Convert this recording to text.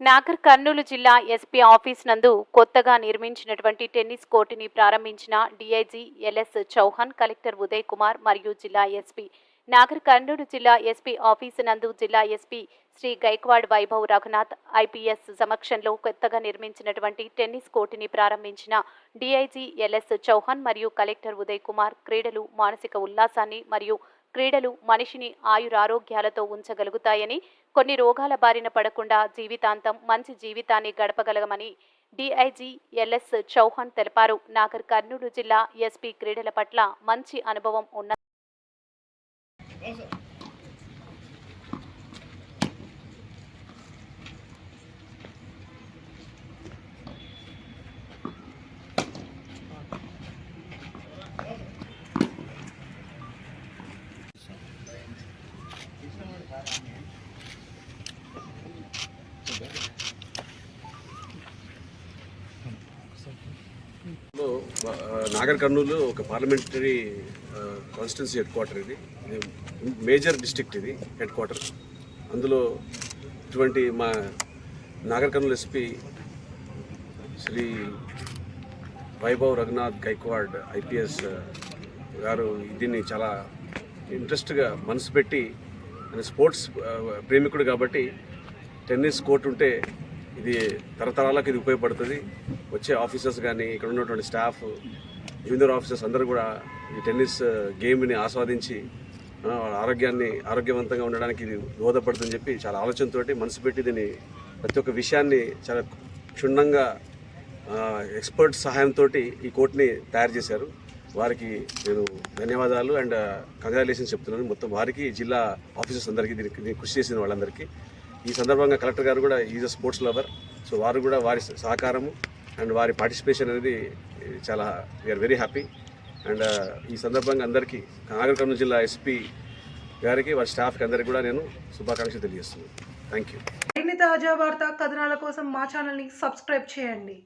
నాగర్ కర్నూలు జిల్లా SP office నందు కొత్తగా నిర్మించినటువంటి టెన్నిస్ కోర్టుని ప్రారంభించిన DIG L S Chauhan collector Uday Kumar మరియు జిల్లా ఎస్పీ నాగర్ కర్నూలు జిల్లా ఎస్పీ ఆఫీస్ నందు జిల్లా ఎస్పీ శ్రీ గైక్వాడ్ వైభవ్ రఘునాథ్ ఐపీఎస్ సమక్షంలో కొత్తగా నిర్మించినటువంటి టెన్నిస్ కోర్టుని ప్రారంభించిన డీఐజీ ఎల్ఎస్ చౌహాన్ మరియు కలెక్టర్ ఉదయ్ కుమార్ క్రీడలు మానసిక ఉల్లాసాన్ని మరియు క్రీడలు మనిషిని ఆయురారోగ్యాలతో ఉంచగలుగుతాయని కొన్ని రోగాల బారిన పడకుండా జీవితాంతం మంచి జీవితాన్ని గడపగలగమని డిఐజీ ఎల్ఎస్ చౌహాన్ తెలిపారు. నాగర్ కర్నూలు జిల్లా ఎస్పీ క్రీడల పట్ల మంచి అనుభవం ఉన్న నాగర్ కర్నూలు ఒక పార్లమెంటరీ కాన్స్టిట్యున్సీ హెడ్ క్వార్టర్ ఇది. మేజర్ డిస్టిక్ట్ ఇది హెడ్ క్వార్టర్. అందులో ఇటువంటి మా నాగర్ కర్నూలు ఎస్పీ శ్రీ వైభవ్ రఘునాథ్ గైక్వాడ్ ఐపీఎస్ గారు దీన్ని చాలా ఇంట్రెస్ట్గా మనసు పెట్టి స్పోర్ట్స్ ప్రేమికుడు కాబట్టి టెన్నిస్ కోర్ట్ ఉంటే ఇది తరతరాలకు ఇది ఉపయోగపడుతుంది. వచ్చే ఆఫీసర్స్ కానీ ఇక్కడ ఉన్నటువంటి స్టాఫ్ జూనియర్ ఆఫీసర్స్ అందరూ కూడా ఈ టెన్నిస్ గేమ్ని ఆస్వాదించి వాళ్ళ ఆరోగ్యాన్ని ఆరోగ్యవంతంగా ఉండడానికి ఇది దోహదపడుతుందని చెప్పి చాలా ఆలోచనతోటి మనసు పెట్టి దీన్ని ప్రతి ఒక్క విషయాన్ని చాలా క్షుణ్ణంగా ఎక్స్పర్ట్ సహాయంతో ఈ కోర్టుని తయారు చేశారు. వారికి నేను ధన్యవాదాలు అండ్ కంగ్రాచులేషన్స్ చెప్తున్నాను. మొత్తం వారికి జిల్లా ఆఫీసర్స్ అందరికీ దీనికి కృషి చేసిన వాళ్ళందరికీ. ఈ సందర్భంగా కలెక్టర్ గారు కూడా is a sports lover. So వారు కూడా వారి సహకారము అండ్ వారి పార్టిసిపేషన్ అనేది చాలా వీఆర్ వెరీ హ్యాపీ అండ్ ఈ సందర్భంగా అందరికీ నాగర్ కర్నూలు జిల్లా ఎస్పీ గారికి వారి స్టాఫ్కి అందరికీ కూడా నేను శుభాకాంక్షలు తెలియజేస్తున్నాను. థ్యాంక్ యూ మరిన్ని తాజా వార్త కథనాల కోసం మా ఛానల్ని సబ్స్క్రైబ్ చేయండి.